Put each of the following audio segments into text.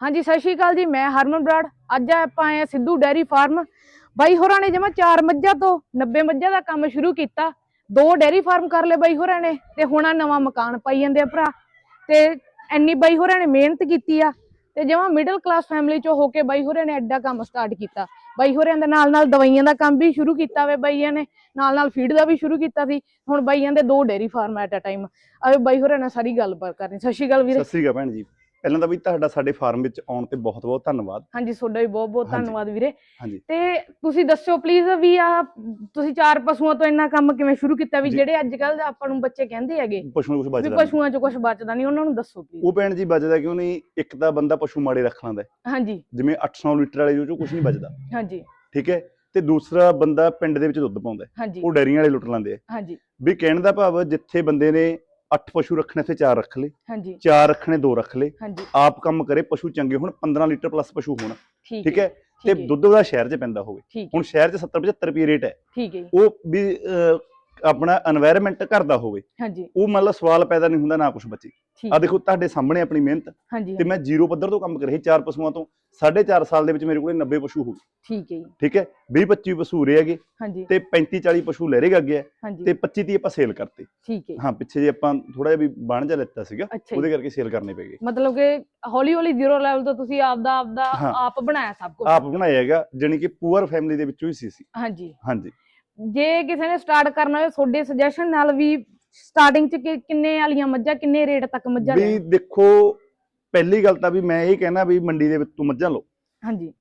ਹਾਂਜੀ, ਸਤਿ ਸ਼੍ਰੀ ਅਕਾਲ ਜੀ, ਮੈਂ ਹਰਮਨ ਬਰਾੜ। ਅੱਜ ਆਪਾਂ ਆਏ ਆ ਸਿੱਧੂ ਡੈਰੀ ਫਾਰਮ। ਬਾਈ ਹੋਰਾਂ ਨੇ ਜਮਾ ਚਾਰ ਮੱਝਾਂ ਤੋਂ 90 ਮੱਝਾਂ ਦਾ ਕੰਮ ਸ਼ੁਰੂ ਕੀਤਾ। ਦੋ ਡੈਰੀ ਫਾਰਮ ਕਰ ਲਏ ਬਾਈ ਹੋਰਾਂ ਨੇ ਤੇ ਹੁਣ ਆਹ ਨਵਾਂ ਮਕਾਨ ਪਾਈ ਜਾਂਦੇ ਆ ਭਰਾ। ਤੇ ਇੰਨੀ ਬਾਈ ਹੋਰਾਂ ਨੇ ਮਿਹਨਤ ਕੀਤੀ ਆ ਤੇ ਜਮਾ ਮਿਡਲ ਕਲਾਸ ਫੈਮਿਲੀ ਚੋਂ ਹੋ ਕੇ ਬਾਈ ਹੋਰਾਂ ਨੇ ਐਡਾ ਕੰਮ ਸਟਾਰਟ ਕੀਤਾ। ਬਾਈ ਹੋਰਾਂ ਦੇ ਨਾਲ ਨਾਲ ਦਵਾਈਆਂ ਦਾ ਕੰਮ ਵੀ ਸ਼ੁਰੂ ਕੀਤਾ ਵੇ ਬਾਈਆਂ ਨੇ ਨਾਲ ਨਾਲ ਫੀਡ ਦਾ ਵੀ ਸ਼ੁਰੂ ਕੀਤਾ ਸੀ। ਹੁਣ ਬਾਈਆਂ ਦੇ ਦੋ dairy farm at a time ਆਵੇ ਬਾਈ ਹੋਰਾਂ ਨਾਲ ਸਾਰੀ ਗੱਲਬਾਤ ਕਰਨੀ। ਸਤਿ ਸ਼੍ਰੀ ਅਕਾਲ ਵੀਰੇ। ਸਤਿ ਸ੍ਰੀ ਅਕਾਲ ਭੈਣ ਜੀ। ਪਹਿਲਾਂ ਤਾਂ ਵੀ ਤੁਹਾਡਾ ਸਾਡੇ ਫਾਰਮ ਵਿੱਚ ਆਉਣ ਤੇ ਬਹੁਤ ਬਹੁਤ ਧੰਨਵਾਦ ਹਾਂਜੀ ਤੁਹਾਡਾ ਵੀ ਬਹੁਤ ਬਹੁਤ ਹਾਂਜੀ। ਧੰਨਵਾਦ ਵੀਰੇ ਹਾਂਜੀ। ਤੇ ਤੁਸੀਂ ਦੱਸਿਓ ਪਲੀਜ਼ ਵੀ ਆ ਤੁਸੀਂ ਚਾਰ ਪਸ਼ੂਆਂ ਤੋਂ ਇੰਨਾ ਕੰਮ ਕਿਵੇਂ ਸ਼ੁਰੂ ਕੀਤਾ ਵੀ ਜੀ। ਜਿਹੜੇ ਅੱਜ ਕੱਲ ਆਪਾਂ ਨੂੰ ਬੱਚੇ ਕਹਿੰਦੇ ਹੈਗੇ ਪਸ਼ੂ ਨੂੰ ਕੁਝ ਵੀ ਬਚਦਾ ਨਹੀਂ। ਪਸ਼ੂਆਂ 'ਚ ਕੁਝ ਬਚਦਾ ਨਹੀਂ ਉਹਨਾਂ ਨੂੰ ਦੱਸੋ ਪਲੀਜ਼ ਉਹ ਭੈਣ ਜੀ ਬਚਦਾ ਕਿਉਂ ਨਹੀਂ ਇੱਕ ਤਾਂ ਬੰਦਾ ਪਸ਼ੂ ਮਾੜੇ ਰੱਖ ਲੈਂਦਾ ਹੈ। ਹਾਂਜੀ ਜਿਵੇਂ 800 ਲੀਟਰ ਵਾਲੇ ਜੋ ਕੁਝ ਨਹੀਂ ਬਚਦਾ ਹਾਂਜੀ ਠੀਕ ਹੈ ਤੇ ਦੂਸਰਾ ਬੰਦਾ ਪਿੰਡ ਦੇ ਵਿੱਚ ਦੁੱਧ ਪਾਉਂਦਾ ਹੈ। ਹਾਂਜੀ ਉਹ ਡੈਰੀਆਂ ਵਾਲੇ ਲੁੱਟ ਲੈਂਦੇ ਆ ਹਾਂਜੀ ਵੀ ਕਹਿਣ ਦਾ ਭਾਵ ਜਿੱਥੇ ਬੰਦੇ ਨੇ 8 ਪਸ਼ੂ ਰੱਖਣੇ ਸੇ 4 ਰੱਖ ਲੇ ਹਾਂਜੀ। 4 ਰੱਖਣੇ 2 ਰੱਖ ਲੇ ਹਾਂਜੀ। ਆਪ ਕੰਮ ਕਰੇ ਪਸ਼ੂ ਚੰਗੇ ਹੁਣ 15 ਲੀਟਰ ਪਲੱਸ ਪਸ਼ੂ ਹੋਣ। ਠੀਕ ਹੈ ਤੇ ਦੁੱਧ ਉਹਦਾ ਸ਼ਹਿਰ 'ਚ ਪੈਂਦਾ ਹੋਵੇ। ਹੁਣ ਸ਼ਹਿਰ 'ਚ 70 75 ਰੁਪਏ ਰੇਟ ਹੈ। ਠੀਕ ਹੈ ਉਹ ਵੀ ਆਪਣਾ এনवायरमेंट ਘਰ ਦਾ ਹੋਵੇ। ਹਾਂਜੀ। ਉਹ ਮਤਲਬ ਸਵਾਲ ਪੈਦਾ ਨਹੀਂ ਹੁੰਦਾ ਨਾ ਕੁਝ ਬੱਚੇ। ਆ ਦੇਖੋ ਤੁਹਾਡੇ ਸਾਹਮਣੇ ਆਪਣੀ ਮਿਹਨਤ ਹਾਂਜੀ ਤੇ ਮੈਂ ਜ਼ੀਰੋ ਪੱਧਰ ਤੋਂ ਕੰਮ ਕਰ ਰਹੀ ਚਾਰ ਪਸ਼ੂਆਂ ਤੋਂ। 4.5 ਸਾਲ ਦੇ ਵਿੱਚ ਮੇਰੇ ਕੋਲੇ 90 ਪਸ਼ੂ ਹੋ ਗਏ। ਠੀਕ ਹੈ ਜੀ, ਠੀਕ ਹੈ? 20 25 ਪਸ਼ੂ ਰੇ ਹੈਗੇ ਹਾਂਜੀ। ਤੇ 35 40 ਪਸ਼ੂ ਲਹਿਰੇ ਹਾਂਜੀ। ਤੇ 25 30 ਆਪਾਂ ਸੇਲ ਕਰਤੇ। ਠੀਕ ਹੈ ਹਾਂ ਪਿੱਛੇ ਜੇ ਆਪਾਂ ਥੋੜਾ ਜਿਹਾ ਵੀ ਬਣ ਜਾ ਲੈਤਾ ਸੀਗਾ ਉਹਦੇ ਕਰਕੇ ਸੇਲ ਕਰਨੇ ਪੈ ਗਏ। ਮਤਲਬ ਕਿ ਹੌਲੀ ਹੌਲੀ ਜ਼ੀਰੋ ਲੈਵਲ ਤੋਂ ਤੁਸੀਂ ਆਪਦਾ ਆਪਦਾ ਹਾਂ। ਆਪ ਬਣਾਇਆ ਸਭ ਕੁਝ ਆਪ ਬਣਾਇਆ ਹੈਗਾ ਜਾਣੀ ਕਿ ਪੂਅਰ ਫੈਮਿਲੀ ਦੇ ਵਿੱਚੋਂ ਹੀ ਸੀ ਸੀ ਹਾਂਜੀ। ਹਾਂਜੀ। ਜੇ ਕਿਸੇ ਨੇ ਸਟਾਰਟ ਕਰਨਾ ਹੋਵੇ ਤੁਹਾਡੇ ਸੁਜੈਸ਼ਨ ਨਾਲ ਵੀ ਸਟਾਰਟਿੰਗ ਚ ਕਿ- ਕਿੰਨੇ ਵਾਲੀਆਂ ਮੱਝਾਂ ਕਿੰਨੇ ਰੇਟ ਤੱਕ ਮੱਝਾਂ ਵੀ ਲੈਣ ਦੇਖੋ ਪਹਿਲੀ ਗੱਲ ਤਾਂ ਵੀ ਮੈਂ ਇਹ ਕਹਿਣਾ ਵੀ ਮੰਡੀ ਦੇ ਵਿੱਚ ਤੂੰ ਮੱਝਾਂ ਲਓ। ਹਾਂਜੀ।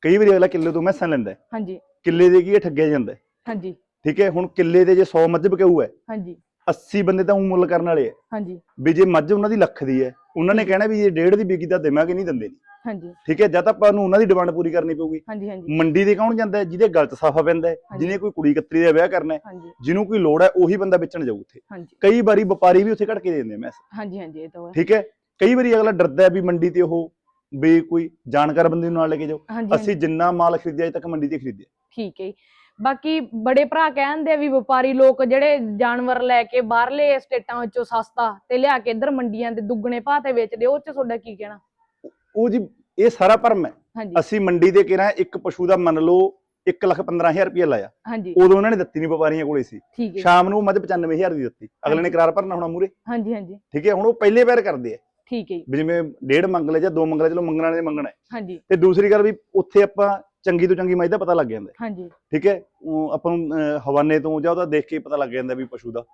ਕਈ ਵਾਰੀ ਅਗਲਾ ਕਿੱਲੇ ਤੋਂ ਮੈਸਾਂ ਲੈਂਦਾ ਹੈ। ਹਾਂਜੀ। ਕਿੱਲੇ ਦੇ ਕੀ ਇਹ ਠੱਗਿਆ ਜਾਂਦਾ ਹੈ। ਹਾਂਜੀ। ਠੀਕ ਹੈ ਹੁਣ ਕਿੱਲੇ ਦੇ ਜੇ 100 ਮੱਝ ਵਿਕਾਊ ਹੈ ਹਾਂਜੀ। 80 ਬੰਦੇ ਤਾਂ ਊਂ ਮੁੱਲ ਕਰਨ ਵਾਲੇ ਹੈ। ਹਾਂਜੀ। ਵੀ ਜੇ ਮੱਝ ਉਹਨਾਂ ਦੀ ਲੱਖ ਦੀ ਹੈ ਉਹਨਾਂ ਨੇ। ਕਹਿਣਾ ਵੀ ਇਹ ਡੇਢ ਦੀ ਵਿਕੀ ਤਾਂ ਦੇਵਾਂਗੇ ਨਹੀਂ ਦਿੰਦੇ। ਨਹੀਂ ਹਾਂਜੀ। ਠੀਕ ਹੈ ਜਾਂ ਤਾਂ ਆਪਾਂ ਨੂੰ ਉਹਨਾਂ ਦੀ ਡਿਮਾਂਡ ਪੂਰੀ ਕਰਨੀ ਪਊਗੀ। ਹਾਂਜੀ ਹਾਂਜੀ। ਮੰਡੀ ਦੇ ਕੌਣ ਜਾਂਦਾ ਹੈ? ਜਿਹਦੇ ਗਲ 'ਚ ਸਾਫਾ ਪੈਂਦਾ ਹੈ। ਜਿਹਨੇ ਕੋਈ ਕੁੜੀ ਕਤਰੀ ਦਾ ਵਿਆਹ ਕਰਨਾ ਹੈ ਹਾਂਜੀ। ਜਿਹਨੂੰ ਕੋਈ ਲੋੜ ਹੈ ਉਹੀ ਬੰਦਾ ਵੇਚਣ ਜਾਊ ਉੱਥੇ। ਹਾਂਜੀ। ਕਈ ਵਾਰੀ ਵਪਾਰੀ ਵੀ ਉੱਥੇ ਘੜ ਕੇ ਦੇ ਦਿੰਦੇ ਮੈਸ। ਹਾਂਜੀ ਹਾਂਜੀ ਇਹ ਤਾਂ ਹੈ। ਠੀਕ ਹੈ? ਕਈ ਵਾਰੀ ਅਗਲਾ ਡਰਦਾ ਹੈ ਵੀ ਮੰਡੀ ਤੇ ਉਹ ਵੀ ਕੋਈ ਜਾਣਕਾਰ ਬੰਦੇ ਨੂੰ ਨਾਲ ਲੈ ਕੇ ਜਾਓ ਅਸੀਂ ਜਿੰਨਾ ਮਾਲ ਖਰੀਦਿਆ ਅਜੇ ਤੱਕ ਮੰਡੀ ਤੇ ਖਰੀਦਿਆ। ਠੀਕ ਹੈ। ਬਾਕੀ ਬੜੇ ਭਰਾ ਕਹਿੰਦੇ ਆ ਵੀ ਵਪਾਰੀ ਲੋਕ ਜਿਹੜੇ ਜਾਨਵਰ ਲੈ ਕੇ ਬਾਹਰਲੇ ਸਟੇਟਾਂ ਵਿੱਚੋਂ ਸਸਤਾ ਤੇ ਲਿਆ ਕੇ ਇੱਧਰ ਮੰਡੀਆਂ ਦੇ ਦੁੱਗਣੇ ਭਾਅ ਤੇ ਵੇਚਦੇ ਉਹ ਚ ਤੁਹਾਡਾ ਕੀ ਕਹਿਣਾ? ਉਹ ਜੀ ਇਹ ਸਾਰਾ ਭਰਮ ਹੈ। ਹਾਂਜੀ। ਅਸੀਂ ਮੰਡੀ ਦੇ ਕਿਹੜਾ ਇੱਕ ਪਸ਼ੂ ਦਾ ਮੰਨ ਲਓ 1 ਲੱਖ 15000 ਰੁਪਏ ਲਾਇਆ। ਹਾਂਜੀ। ਉਦੋਂ ਉਹਨਾਂ ਨੇ ਦਿੱਤੀ ਨਹੀਂ ਵਪਾਰੀਆਂ ਕੋਲੇ ਸੀ। ਠੀਕ ਹੈ ਜੀ। ਸ਼ਾਮ ਨੂੰ ਮੱਝ 95000 ਦੀ ਦਿੱਤੀ। ਅਗਲੇ ਨੇ। ਕਰਾਰ ਭਰਨਾ ਹੋਣਾ ਮੂਰੇ ਹਾਂਜੀ ਹਾਂਜੀ। ਠੀਕ ਹੈ ਹੁਣ ਉਹ ਪਹਿਲੇ ਵਾਰ ਕਰਦੇ ਆ। ਠੀਕ ਹੈ ਜੀ। ਵੀ ਜਿਵੇਂ ਡੇਢ ਮੰਗ ਲੈ ਜਾਂ ਦੋ ਮੰਗ ਲੈ ਚਲੋ ਮੰਗਣ ਵਾਲੇ ਨੇ ਮੰਗਣਾ ਹੈ। ਹਾਂਜੀ। ਤੇ ਦੂਸਰੀ ਗੱਲ ਵੀ ਉੱਥੇ ਆਪਾਂ ਚੰਗੀ ਤੋਂ ਚੰਗੀ ਮੱਝ ਦਾ ਪਤਾ ਲੱਗ ਜਾਂਦਾ ਹਾਂਜੀ। ਠੀਕ ਹੈ ਆਪਾਂ ਨੂੰ ਹਵਾਨੇ ਤੋਂ ਜਾਂ ਉਹਦਾ ਦੇਖ ਕੇ ਪਤਾ ਲੱਗ ਜਾਂਦਾ ਵੀ ਪਸ਼ੂ ਦਾ।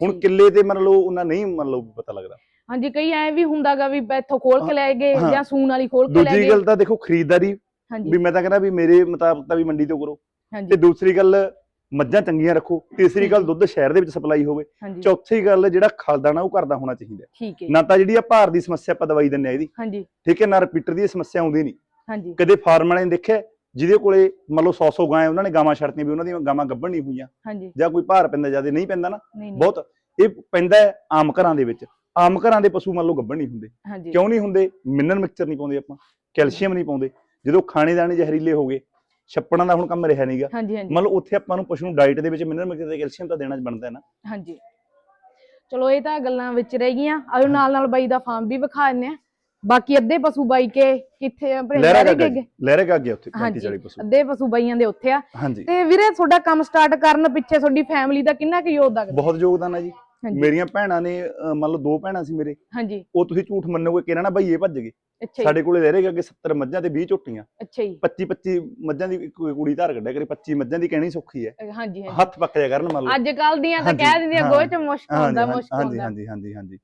ਹੁਣ। ਕਿੱਲੇ ਤੇ ਮੰਨ ਲਓ ਉਹਨਾਂ ਨਹੀਂ ਮੰਨ ਲਓ ਪਤਾ ਲੱਗਦਾ। ਹਾਂਜੀ ਕਈ ਐ ਵੀ ਹੁੰਦਾਗਾ ਵੀ ਇੱਥੋਂ ਖੋਲ ਕੇ ਲੈ ਗਏ ਹਾਂ। ਜਾਂ ਸੂਣ ਵਾਲੀ ਖੋਲ ਕੇ ਲੈ ਦੂਜੀ ਗਏ। ਗੱਲ ਤਾਂ ਦੇਖੋ ਖਰੀਦਦਾਰੀ ਵੀ ਹਾਂਜੀ ਮੈਂ ਤਾਂ ਕਹਿੰਦਾ ਵੀ ਮੇਰੇ ਮੁਤਾਬਕ ਤਾਂ ਵੀ ਮੰਡੀ ਤੋਂ ਕਰੋ। ਤੇ ਹਾਂਜੀ ਦੂਸਰੀ ਗੱਲ ਮੱਝਾਂ ਚੰਗੀਆਂ ਰੱਖੋ। ਤੀਸਰੀ ਗੱਲ ਦੁੱਧ ਸ਼ਹਿਰ ਦੇ ਵਿੱਚ ਸਪਲਾਈ ਹੋਵੇ। ਹਾਂਜੀ। ਚੌਥੀ ਗੱਲ ਜਿਹੜਾ ਖਲਦਾਣਾ ਉਹ ਕਰਦਾ ਹੋਣਾ ਚਾਹੀਦਾ ਹੈ। ਠੀਕ ਹੈ। ਨਾ ਤਾਂ ਜਿਹੜੀ ਆ ਭਾਰ ਦੀ ਸਮੱਸਿਆ ਆਪਾਂ ਦਵਾਈ ਦਿੰਨੇ ਆ ਇਹਦੀ। ਹਾਂਜੀ। ਠੀਕ ਹੈ ਨਾ ਰਿਪੀਟਰ ਦੀ ਇਹ ਸਮੱਸਿਆ ਆਉਂਦੀ ਨਹੀਂ। ਹਾਂਜੀ। ਕਦੇ ਫਾਰਮ ਵਾਲੇ ਨੇ ਦੇਖਿਆ ਜਿਹਦੇ ਕੋਲੇ ਮੰਨ ਲਓ 100 100 ਗਾਂ ਹੈ, ਉਹਨਾਂ ਨੇ ਗਾਵਾਂ ਛੱਡਤੀਆਂ ਵੀ ਉਹਨਾਂ ਦੀਆਂ ਗਾਵਾਂ ਗੱਭਣ ਨਹੀਂ ਹੋਈਆਂ। ਹਾਂਜੀ। ਜਾਂ ਕੋਈ ਭਾਰ ਪੈਂਦਾ ਜ਼ਿਆਦਾ ਨਹੀਂ ਪੈਂਦਾ ਨਾ। ਨਹੀਂ ਨਹੀਂ। ਬਹੁਤ ਇਹ ਪੈਂਦਾ ਹੈ ਆਮ ਘਰਾਂ ਦੇ ਵਿੱਚ। ਆਮ ਘਰਾਂ ਦੇ ਪਸ਼ੂ ਮੰਨ ਲਓ ਗੱਭਣ ਨਹੀਂ ਹੁੰਦੇ। ਹਾਂਜੀ। ਕਿਉਂ ਨਹੀਂ ਹੁੰਦੇ? ਮਿਨਰਲ ਮਿਕਸਚਰ ਨਹੀਂ ਪਾਉਂਦੇ ਆਪਾਂ ਕੈਲਸ਼ੀਅਮ ਨਹੀਂ ਪਾਉਂਦੇ। ਜਦੋਂ ਖਾਣੇ ਦਾਣੇ ਜ਼ਹਿਰੀਲੇ ਹੋ ਗਏ ਛੱਪੜਾਂ ਦਾ ਹੁਣ ਕੰਮ ਰਿਹਾ ਨਹੀਂਗਾ ਹਾਂਜੀ ਹਾਂਜੀ। ਮੰਨ ਲਓ ਉੱਥੇ ਆਪਾਂ ਨੂੰ ਪਸ਼ੂ ਨੂੰ ਡਾਈਟ ਦੇ ਵਿੱਚ ਮਿਨਰਲ ਮਿਕਸਚਰ ਤੇ ਕੈਲਸ਼ੀਅਮ ਤਾਂ ਦੇਣਾ ਬਣਦਾ ਹੈ ਨਾ। ਹਾਂਜੀ। ਚਲੋ ਇਹ ਤਾਂ ਗੱਲਾਂ ਵਿੱਚ ਰਹਿ ਗਈਆਂ। ਆਜੋ ਨਾਲ ਨਾਲ ਬਾਈ ਦਾ ਫਾਰਮ ਵੀ ਵਿਖਾ ਦਿੰਨੇ ਆ ਬਾਕੀ ਅੱਧੇ ਪਸ਼ੂ ਬਾਈ ਕੇ ਕਿੱਥੇ ਆ? ਆਪਣੇ ਲਹਿਰਾ ਗਏ ਲਹਿਰੇ ਗੱਗੇ ਉੱਥੇ 35 ਹਾਂਜੀ। 40 ਪਸ਼ੂ। ਅੱਧੇ ਪਸ਼ੂ ਬਾਈਆਂ ਦੇ ਉੱਥੇ ਆ। ਤੇ ਵੀਰੇ ਤੁਹਾਡਾ ਕੰਮ ਸਟਾਰਟ ਕਰਨ ਪਿੱਛੇ ਤੁਹਾਡੀ ਫੈਮਿਲੀ ਦਾ ਕਿੰਨਾ ਕੁ ਯੋਗਦਾਨ? ਬਹੁਤ ਯੋਗਦਾਨ ਹੈ ਜੀ। ਮੇਰੀਆਂ ਭੈਣਾਂ ਨੇ ਅਹ, ਮੰਨ ਲਓ ਦੋ ਭੈਣਾਂ ਸੀ ਮੇਰੇ ਹਾਂਜੀ। ਉਹ ਤੁਸੀਂ ਝੂਠ ਮੰਨੋਗੇ ਕਿ ਨਾ ਭਈਏ ਭੱਜ ਗਏ। ਅੱਛਾ ਜੀ। ਸਾਡੇ ਕੋਲੇ ਰਹਿ ਰਹੇ ਅੱਗੇ 70 ਮੱਝਾਂ ਤੇ 20 ਝੋਟੀਆਂ। ਅੱਛਾ ਜੀ। 25 25 ਮੱਝਾਂ ਦੀ ਇੱਕ ਕੁੜੀ ਧਾਰ ਕੱਢਿਆ ਕਰੇ 25 ਮੱਝਾਂ ਦੀ ਕਹਿਣੀ ਸੌਖੀ ਹੈ। ਹਾਂਜੀ ਹਾਂਜੀ। ਹੱਥ ਪੱਕ ਜਾ ਕਰਨ ਮੰਨ ਲਓ। ਅੱਜ ਕੱਲ ਦੀਆਂ ਤਾਂ ਹਾਂਜੀ, ਕਹਿ ਦਿੰਦੀਆਂ ਹਾਂ, ਗੋਹੇ ਚ ਮੁਸ਼ਕ ਹੁੰਦਾ ਹਾਂਜੀ ਮੁਸ਼ਕ ਹਾਂਜੀ ਹੁੰਦਾ। ਹਾਂਜੀ ਹਾਂਜੀ ਹਾਂਜੀ।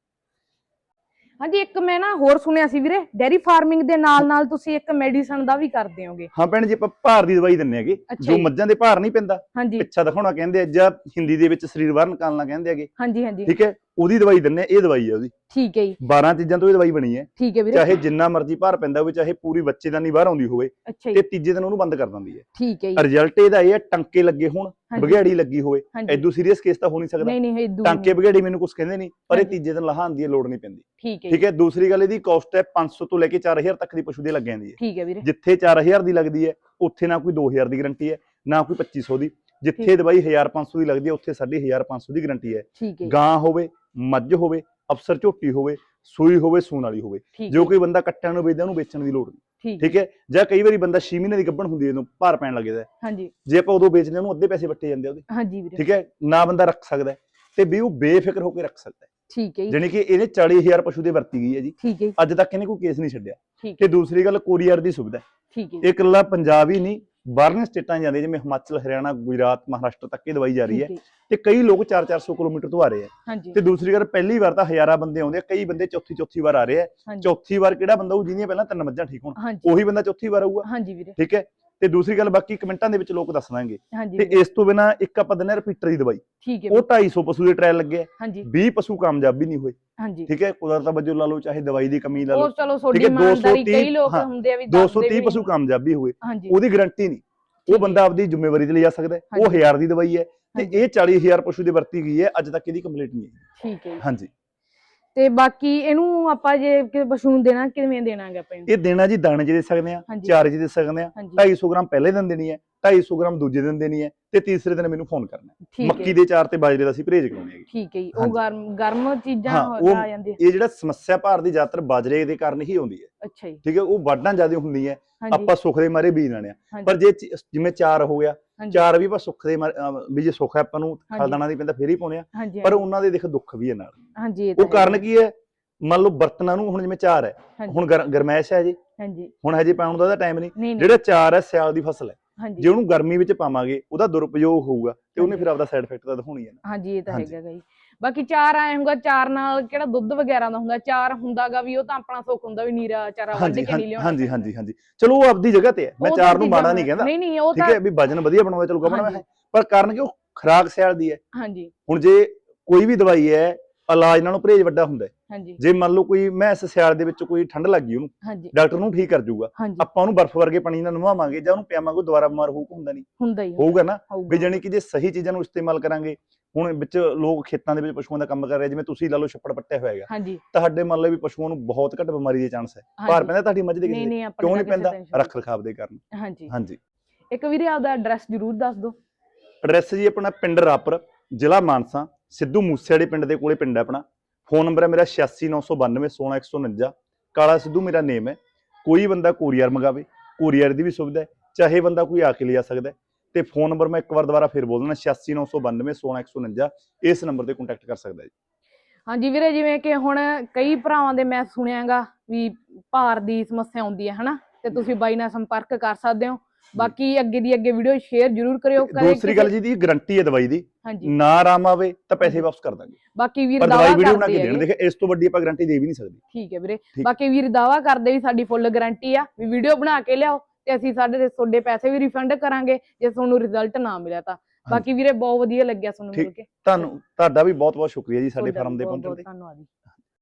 ਹਾਂਜੀ ਇੱਕ ਮੈਂ ਨਾ ਹੋਰ ਸੁਣਿਆ ਸੀ ਵੀਰੇ ਡੈਰੀ ਫਾਰਮਿੰਗ ਦੇ ਨਾਲ ਨਾਲ ਤੁਸੀਂ ਇੱਕ ਮੈਡੀਸਨ ਦਾ ਵੀ ਕਰਦੇ ਹੋਗੇ। ਹਾਂ ਭੈਣ ਜੀ ਆਪਾਂ ਭਾਰ ਦੀ ਦਵਾਈ ਦਿੰਨੇ ਹੈਗੇ। ਜੋ। ਮੱਝਾਂ ਦੇ ਭਾਰ ਨਹੀਂ ਪੈਂਦਾ ਪਿੱਛਾ ਦਿਖਾਉਣਾ ਕਹਿੰਦੇ ਆ ਜਾਂ ਹਿੰਦੀ ਦੇ ਵਿੱਚ ਸਰੀਰ ਬਾਹਰ ਨਿਕਾਲਣਾ ਕਹਿੰਦੇ ਹੈਗੇ। ਹਾਂਜੀ ਹਾਂਜੀ। ਠੀਕ ਹੈ? ਉਹਦੀ ਦਵਾਈ ਦਿੰਨੇ ਆ, ਇਹ ਦਵਾਈ ਹੈ ਉਹਦੀ। ਠੀਕ ਹੈ ਜੀ। 12 ਚੀਜ਼ਾਂ ਤੋਂ ਇਹ ਦਵਾਈ ਬਣੀ ਹੈ। ਠੀਕ ਹੈ ਵੀਰੇ। ਚਾਹੇ ਜਿੰਨਾ ਮਰਜ਼ੀ ਭਾਰ ਪੈਂਦਾ ਹੋਵੇ ਚਾਹੇ ਪੂਰੀ ਬੱਚੇ ਦਾ ਨਹੀਂ ਬਾਹਰ ਆਉਂਦੀ ਹੋਵੇ ਅੱਛਾ ਜੀ। ਤੇ ਤੀਜੇ ਦਿਨ ਉਹਨੂੰ ਬੰਦ ਕਰ ਦਿੰਦੀ ਹੈ। ਠੀਕ ਹੈ ਜੀ। ਰਿਜ਼ਲਟ ਇਹਦਾ ਇਹ ਹੈ ਟੰਕੇ ਲੱਗੇ ਹੋਣ ਹਾਂਜੀ, ਬਘਿਆੜੀ ਲੱਗੀ ਹੋਵੇ। ਐਦੂ ਸੀਰੀਅਸ ਕੇਸ ਤਾਂ ਹੋ ਨਹੀਂ ਸਕਦਾ। ਨਹੀਂ ਨਹੀਂ ਇਦੂ ਟਾਂਕੇ ਬਘਿਆੜੀ ਮੈਨੂੰ ਕੁਝ ਕਹਿੰਦੇ ਨਹੀਂ ਪਰ ਇਹ। ਤੀਜੇ ਦਿਨ ਲਹਾਉਣ ਦੀ ਲੋੜ ਨਹੀਂ ਪੈਂਦੀ। ਠੀਕ ਹੈ ਠੀਕ ਜੀ। ਹੈ ਦੂਸਰੀ ਗੱਲ ਇਹਦੀ ਕਾਸਟ ਹੈ 500 ਤੋਂ ਲੈ ਕੇ 4000 ਤੱਕ ਦੀ ਪਸ਼ੂ ਦੇ ਲੱਗ ਜਾਂਦੀ ਹੈ। ਠੀਕ ਹੈ ਵੀਰੇ। ਜਿੱਥੇ 4000 ਦੀ ਲੱਗਦੀ ਹੈ ਉੱਥੇ ਨਾ ਕੋਈ 2000 ਦੀ ਗਾਰੰਟੀ ਹੈ ਨਾ ਕੋਈ 2500 ਦੀ। ਜਿੱਥੇ ਦਵਾਈ 1500 ਦੀ ਲੱਗਦੀ ਹੈ ਉੱਥੇ 1500 ਦੀ ਗਾਰੰਟੀ ਹੈ। ਗਾਂ ਹੋਵੇ ਮੱਝ ਹੋਵੇ ਅਫਸਰ ਝੋਟੀ ਹੋਵੇ ਸੂਈ ਹੋਵੇ ਸੂਣ ਵਾਲੀ ਹੋਵੇ। ਜੋ ਕੋਈ ਬੰਦਾ ਕੱਟਿਆਂ ਨੂੰ ਵੇਚਦਾ ਉਹਨੂੰ ਵੇਚਣ ਦੀ ਲੋੜ ਨਹੀਂ। ਠੀਕ ਹੈ। ਜਾਂ ਕਈ ਵਾਰੀ ਬੰਦਾ 6 ਮਹੀਨੇ ਦੀ ਗੱਭਣ ਹੁੰਦੀ ਹੈ ਜਦੋਂ ਭਾਰ ਪੈਣ ਲੱਗ ਜਾਂਦਾ ਹੈ। ਹਾਂਜੀ। ਜੇ ਆਪਾਂ ਉਦੋਂ ਵੇਚਦੇ ਉਹਨੂੰ ਅੱਧੇ ਪੈਸੇ ਵੱਟੇ ਜਾਂਦੇ ਉਹਦੇ। ਹਾਂਜੀ ਵੀਰੇ। ਠੀਕ ਹੈ? ਨਾ ਬੰਦਾ ਰੱਖ ਸਕਦਾ ਤੇ ਵੀ ਉਹ ਬੇਫਿਕਰ ਹੋ ਕੇ ਰੱਖ ਸਕਦਾ ਠੀਕ ਹੈ ਜੀ। ਜਾਣੀ ਕਿ ਇਹਨੇ 40000 ਪਸ਼ੂ ਦੇ ਵਰਤੀ ਗਈ ਹੈ ਜੀ। ਠੀਕ ਹੈ ਜੀ, ਅੱਜ ਤੱਕ ਇਹਨੇ ਕੋਈ ਕੇਸ ਨਹੀਂ ਛੱਡਿਆ। ਤੇ ਦੂਸਰੀ ਗੱਲ ਕੋਰੀਅਰ ਦੀ ਸੁਵਿਧਾ। ਠੀਕ ਹੈ ਇਹ ਇਕੱਲਾ ਪੰਜਾਬ ਹੀ ਨਹੀਂ ਬਾਹਰਲੀਆਂ ਸਟੇਟਾਂ ਜਾਂਦੇ ਜਿਵੇਂ ਹਿਮਾਚਲ ਹਰਿਆਣਾ ਗੁਜਰਾਤ ਮਹਾਰਾਸ਼ਟਰ ਤੱਕ ਇਹ ਦਵਾਈ ਜਾ ਰਹੀ ਹੈ ਤੇ ਕਈ ਲੋਕ 4-400 ਕਿਲੋਮੀਟਰ ਤੋਂ ਆ ਰਹੇ ਆ ਤੇ ਦੂਸਰੀ ਗੱਲ ਪਹਿਲੀ ਵਾਰ ਤਾਂ ਹਜ਼ਾਰਾਂ ਬੰਦੇ ਆਉਂਦੇ ਆ ਕਈ ਬੰਦੇ ਚੌਥੀ ਚੌਥੀ ਵਾਰ ਆ ਰਹੇ ਆ ਚੌਥੀ ਵਾਰ ਕਿਹੜਾ ਬੰਦਾ ਉਹ ਜਿਹਦੀਆਂ ਪਹਿਲਾਂ ਤਿੰਨ ਮੱਝਾਂ ਠੀਕ ਹੋਣ ਉਹੀ ਬੰਦਾ ਚੌਥੀ ਵਾਰ ਆਊਗਾ। ਹਾਂਜੀ ਵੀਰੇ। ਠੀਕ ਹੈ? ਤੇ ਦੂਸਰੀ ਗੱਲ ਬਾਕੀ ਕਮੈਂਟਾਂ ਦੇ ਵਿੱਚ ਲੋਕ ਦੱਸ ਦਾਂਗੇ। ਤੇ ਇਸ ਤੋਂ ਬਿਨਾ ਇੱਕ ਆਪਾਂ ਦਿੰਦੇ ਰਿਪੀਟਰ ਦੀ ਦਵਾਈ। ਠੀਕ ਹੈ ਉਹ ਵੀਰੇ, 250 ਪਸ਼ੂ ਦੇ ਟ੍ਰਾਇਲ ਲੱਗੇ ਆ। ਹਾਂਜੀ। 20 ਪਸ਼ੂ ਕਾਮਯਾਬ ਵੀ ਨਹੀਂ ਹੋਏ। ਠੀਕ ਹੈ ਕੁਦਰਤ ਵਜੋਂ ਲਾ ਲਓ ਚਾਹੇ ਦਵਾਈ ਦੀ ਕਮੀ ਲਾ ਲਓ। ਚਲੋ ਹੈ, ਇਮਾਨਦਾਰੀ 230 ਕਈ ਲੋਕ ਹੁੰਦੇ ਆ ਵੀ ਦੱਸਦੇ 230 ਵੀ ਪਸ਼ੂ ਕਾਮਯਾਬ ਵੀ ਹੋਏ। ਉਹਦੀ ਗਾਰੰਟੀ ਨਹੀਂ। ਉਹ। ਬੰਦਾ ਆਪਦੀ ਜ਼ਿੰਮੇਵਾਰੀ ਤੇ ਲਿਜਾ ਸਕਦਾ ਹੈ। ਉਹ ਹਾਂਜੀ। 1000 ਦੀ ਦਵਾਈ ਹੈ। ਤੇ। ਇਹ 40000 ਪਸ਼ੂ ਦੀ ਵਰਤੀ ਗਈ ਹੈ। ਅੱਜ ਤੱਕ ਇਹਦੀ ਕੰਪਲੀਟ ਨਹੀਂ ਹੈ। ਠੀਕ ਹੈ ਜੀ। ਹਾਂਜੀ। ਤੇ ਬਾਕੀ ਇਹਨੂੰ ਆਪਾਂ ਜੇ ਪਸ਼ੂ ਨੂੰ ਦੇਣਾ ਕਿਵੇਂ ਦੇਣਾਗੇ ਆਪਾਂ ਇਹਨੂੰ? ਇਹ ਦੇਣਾ ਜੀ ਦਾਣੇ 'ਚ ਦੇ ਸਕਦੇ ਆ ਹਾਂਜੀ। ਚਾਰੇ 'ਚ ਦੇ ਸਕਦੇ ਆ ਹਾਂਜੀ। 250 ਗ੍ਰਾਮ ਪਹਿਲੇ ਦਿਨ ਦੇਣੀ ਹੈ 250 ਗ੍ਰਾਮ ਦੂਜੇ ਦਿਨ ਦੇਣੀ ਹੈ ਤੇ ਤੀਸਰੇ ਦਿਨ ਮੈਨੂੰ ਫੋਨ ਕਰਨਾ ਹੈ। ਠੀਕ ਮੱਕੀ ਹੈ ਦੇ ਚਾਰ ਤੇ ਬਾਜਰੇ ਦਾ ਅਸੀਂ ਪਰਹੇਜ਼ ਕਰਾਉਣੇ ਹੈਗੇ। ਠੀਕ ਹੈ ਜੀ। ਉਹ ਹਾਂਜੀ। ਗਰਮ ਗਰਮ ਚੀਜ਼ਾਂ ਹਾਂ, ਹੋ- ਉਹ- ਆ। ਜਾਂਦੇ ਇਹ ਜਿਹੜਾ ਸਮੱਸਿਆ ਭਾਰ ਦੀ ਜ਼ਿਆਦਾਤਰ ਬਾਜਰੇ ਦੇ ਕਾਰਨ ਹੀ ਆਉਂਦੀ ਹੈ। ਅੱਛਾ ਜੀ। ਠੀਕ ਹੈ ਉਹ ਵਾਢਾਂ ਜ਼ਿਆਦਾ ਹੁੰਦੀਆਂ ਹਾਂਜੀ। ਆਪਾਂ ਸੁੱਖ ਦੇ ਮਾਰੇ ਬੀਜ ਲੈਣੇ ਆ। ਹਾਂਜੀ, ਪਰ ਜੇ ਚ- ਜਿਵੇਂ ਚਾਰ ਹੋ ਗਿਆ ਹਾਂਜੀ, ਚਾਰ ਵੀ ਆਪਾਂ ਸੁੱਖ ਦੇ ਮਾਰੇ- ਅਹ ਵੀ ਜੇ ਸੁੱਖ ਹੈ ਆਪਾਂ ਨੂੰ ਹਾਂਜੀ। ਦੀ ਪੈਂਦਾ ਫੇਰ ਹੀ ਪਾਉਣੇ ਆ। ਹਾਂਜੀ ਪਰ ਹਾਂਜੀ, ਉਹਨਾਂ ਦੇ ਦੇਖ ਦੁੱਖ ਵੀ ਹੈ ਨਾਲ। ਹਾਂਜੀ ਇਹ ਤਾਂ ਉਹ ਕਾਰਨ। ਕੀ ਹੈ? ਮੰਨ ਲਓ ਬਰਤਨਾਂ ਨੂੰ ਹੁਣ ਜਿਵੇਂ ਚਾਰ ਹੈ ਹੁਣ ਗਰ- ਗਰਮੈਸ਼ ਹੈ ਜੀ। ਹਾਂਜੀ। ਹੁਣ ਹਜੇ ਪਾਉਣ ਦਾ ਟਾਈਮ ਨਹੀਂ। ਨਹੀਂ ਨਹੀਂ। ਜਿਹੜਾ ਚਾਰ ਹੈ ਸਿਆਲ ਦੀ ਫਸਲ ਹੈ। ਹਾਂਜੀ। ਜੇ ਉਹਨੂੰ ਗਰਮੀ ਵਿੱਚ ਪਾਵਾਂਗੇ ਉਹਦਾ ਦੁਰਉਪਯੋਗ ਹੋਊਗਾ ਤੇ ਉਹਨੇ। ਫਿਰ ਆਪਦਾ ਸਾਈਡ ਇਫੈਕਟ ਤਾਂ ਦਿਖਾਉਣੀ ਹੈ ਨਾ। ਹਾਂਜੀ ਇਹ ਤਾਂ ਹਾਂਜੀ। ਹੈਗਾ ਗਾ ਜੀ। ਬਾਕੀ ਚਾਰ ਆਏ ਹੋਊਗਾ ਚਾਰ ਨਾਲ ਕਿਹੜਾ ਦੁੱਧ ਵਗੈਰਾ ਦਾ ਹੁੰਦਾ? ਚਾਰ ਹੁੰਦਾਗਾ ਵੀ ਉਹ ਤਾਂ ਆਪਣਾ ਸੁੱਖ ਹੁੰਦਾ ਵੀ ਨੀਰਾ ਚਾਰਾ ਵੱਢ ਹਾਂਜੀ ਕੇ ਨਹੀਂ ਲਿਆਉਣਾ ਹਾਂਜੀ। ਹਾਂਜੀ ਹਾਂਜੀ। ਚਲੋ ਉਹ ਆਪਦੀ ਜਗ੍ਹਾ ਤੇ ਹੈ। ਮੈਂ ਉਹ ਤਾਂ ਚਾਰ ਨੂੰ ਮਾੜਾ ਨਹੀਂ ਕਹਿੰਦਾ। ਨਹੀਂ ਨਹੀਂ ਉਹ ਠੀਕ ਤਾਂ ਹੈ ਵੀ ਵਜਨ ਵਧੀਆ ਬਣਾਉਣਾ ਚਲੋ ਗਮਣਾ ਹਾਂਜੀ। ਹੈ। ਪਰ ਕਾਰਨ ਕਿ ਉਹ ਖਰਾਕ ਸਿਆਲ ਦੀ ਹੈ। ਹਾਂਜੀ। ਹੁਣ ਜੇ ਕੋਈ ਵੀ ਦਵਾਈ ਹੈ ਇਲਾਜ ਨਾਲੋਂ ਪਰਹੇਜ਼ ਵੱਡਾ ਹੁੰਦਾ ਹੈ। ਹਾਂਜੀ। ਜੇ ਮੰਨ ਲਓ ਕੋਈ ਮੈਂਸ ਸਿਆਲ ਦੇ ਵਿੱਚ ਕੋਈ ਠੰਡ ਲੱਗ ਗਈ ਉਹਨੂੰ ਹਾਂਜੀ। ਡਾਕਟਰ ਨੂੰ ਠੀਕ ਕਰ ਜਾਊਗਾ। ਹਾਂਜੀ। ਆਪਾਂ ਉਹਨੂੰ ਬਰਫ਼ ਵਰਗੇ ਪਾਣੀ ਨਾਲ ਨਵਾਵਾਂਗੇ ਜਾਂ ਉਹਨੂੰ ਪਿਆਵਾਂਗੇ ਉਹ ਦੁਬਾਰਾ ਬਿਮਾਰ ਹੋਊਗਾ ਹੁੰਦਾ ਨਹੀਂ। ਹੁੰਦਾ ਹੀ ਹੋਊਗਾ ਨਾ? ਹੋਊਗਾ। ਵੀ ਜਾਣੀ ਕਿ ਜੇ ਸਹੀ ਚੀਜ਼ਾਂ ਨੂੰ ਇਸਤੇਮਾਲ ਕਰਾਂਗੇ ਹੁਣ ਵਿੱਚ ਲੋਕ ਖੇਤਾਂ ਦੇ ਵਿੱਚ ਪਸ਼ੂਆਂ ਦਾ ਕੰਮ ਕਰ ਰਹੇ ਜਿਵੇਂ ਤੁਸੀਂ ਲਾ ਲਓ ਛੱਪੜ ਪੱਟਿਆ ਹੋਇਆ ਹੈਗਾ। ਹਾਂਜੀ। ਤੁਹਾਡੇ ਮੰਨ ਲਓ ਵੀ ਪਸ਼ੂਆਂ ਨੂੰ ਬਹੁਤ ਘੱਟ ਬਿਮਾਰੀ ਦੇ ਚਾਂਸ ਹੈ। ਭਾਰ। ਪੈਂਦਾ ਤੁਹਾਡੀ ਮੱਝ ਦੇ ਨਹੀਂ ਕਿਸੇ ਦੇ? ਨਹੀਂ ਕਿਉਂ ਨਹੀਂ ਪੈਂਦਾ? ਰੱਖ ਰਖਾਵ ਦੇ ਕਾਰਨ। ਹਾਂਜੀ। ਹਾਂਜੀ। ਇੱਕ ਵੀਰੇ ਆਪਦਾ ਐਡਰੈਸ ਜ਼ਰੂਰ ਦੱਸ ਦਿਓ। ਐਡਰੈਸ ਜੀ ਆਪਣਾ ਪਿੰਡ ਰਾਪਰ ਜ਼ਿਲ੍ਹਾ ਮਾਨਸਾ। ਸਿੱਧੂ ਮੂਸੇਵਾੜੇ ਪਿੰਡ ਦੇ ਕੋਲੇ ਪਿੰਡ ਹੈ ਆਪਣਾ। ਫੋਨ ਨੰਬਰ ਹੈ ਮੇਰਾ 869991 16149 ਕਾਲਾ ਸਿੱਧੂ ਮੇਰਾ ਨੇਮ ਹੈ। ਕੋਈ ਬੰਦਾ ਕੋਰੀਅਰ ਮੰਗਾਵੇ, ਕੋਰੀਅਰ ਦੀ ਵੀ ਸੁਵਿਧਾ ਹੈ। ਚਾਹੇ ਬੰਦਾ ਕੋਈ ਆ ਕੇ ਲਿਆ ਸਕਦਾ ਹੈ। ਤੇ ਫੋਨ ਨੰਬਰ ਮੈਂ ਇੱਕ ਵਾਰ ਦੁਬਾਰਾ ਫੇਰ ਬੋਲ ਦਿੰਦਾ 869991 16149 ਇਸ ਨੰਬਰ ਤੇ ਕੰਟੈਕਟ ਕਰ ਸਕਦਾ ਜੀ। ਹਾਂਜੀ ਵੀਰੇ, ਜਿਵੇਂ ਕਿ ਹੁਣ ਕਈ ਭਰਾਵਾਂ ਦੇ ਮੈਂ ਸੁਣਿਆਗਾ ਵੀ ਭਾਰ ਦੀ ਸਮੱਸਿਆ ਆਉਂਦੀ ਹੈ, ਹਨਾ? ਤੇ ਤੁਸੀਂ ਬਾਈ ਨਾਲ ਸੰਪਰਕ ਕਰ ਸਕਦੇ ਹੋ। ਬਾਕੀ ਅੱਗੇ ਦੀ ਅੱਗੇ ਵੀਡੀਓ ਸ਼ੇਅਰ ਜ਼ਰੂਰ ਕਰਿਓ ਦੂਸਰੀ ਗੱਲ ਜੀ ਦੀ ਗਾਰੰਟੀ ਹੈ ਦਵਾਈ ਦੀ। ਨਾ ਆਰਾਮ ਆਵੇ ਤਾਂ ਪੈਸੇ ਵਾਪਸ ਕਰ ਦਾਂਗੇ। ਬਾਕੀ ਵੀਰ ਦਾਵਾ ਦਵਾਈ ਵੀਡੀਓ ਬਣਾ ਕਰਦੇ ਕੇ ਦੇਣ। ਦੇਖ ਇਸ ਤੋਂ ਵੱਡੀ ਆਪਾਂ ਗਾਰੰਟੀ ਦੇ ਵੀ ਨਹੀਂ ਸਕਦੇ। ਠੀਕ ਹੈ ਵੀਰੇ। ਬਾਕੀ ਵੀਰ ਦਾਵਾ ਕਰਦੇ ਵੀ ਸਾਡੀ ਫੁੱਲ ਗਾਰੰਟੀ ਆ ਵੀ ਵੀਡੀਓ ਬਣਾ ਕੇ ਲਿਆਓ ਤੇ ਅਸੀਂ ਸਾਡੇ ਤੁਹਾਡੇ ਪੈਸੇ ਵੀ ਰਿਫੰਡ ਕਰਾਂਗੇ ਜੇ ਤੁਹਾਨੂੰ ਰਿਜ਼ਲਟ ਨਾ ਮਿਲਿਆ ਤਾਂ। ਬਾਕੀ ਵੀਰੇ ਬਹੁਤ ਵਧੀਆ ਲੱਗਿਆ ਤੁਹਾਨੂੰ। ਮਿਲ ਕੇ। ਤੁਹਾਨੂੰ ਤੁਹਾਡਾ ਵੀ ਬਹੁਤ ਬਹੁਤ ਸ਼ੁਕਰੀਆ ਜੀ ਸਾਡੇ ਫਾਰਮ ਦੇ ਪਹੁੰਚਣ ਤੇ। ਧੰਨਵਾਦ ਜੀ।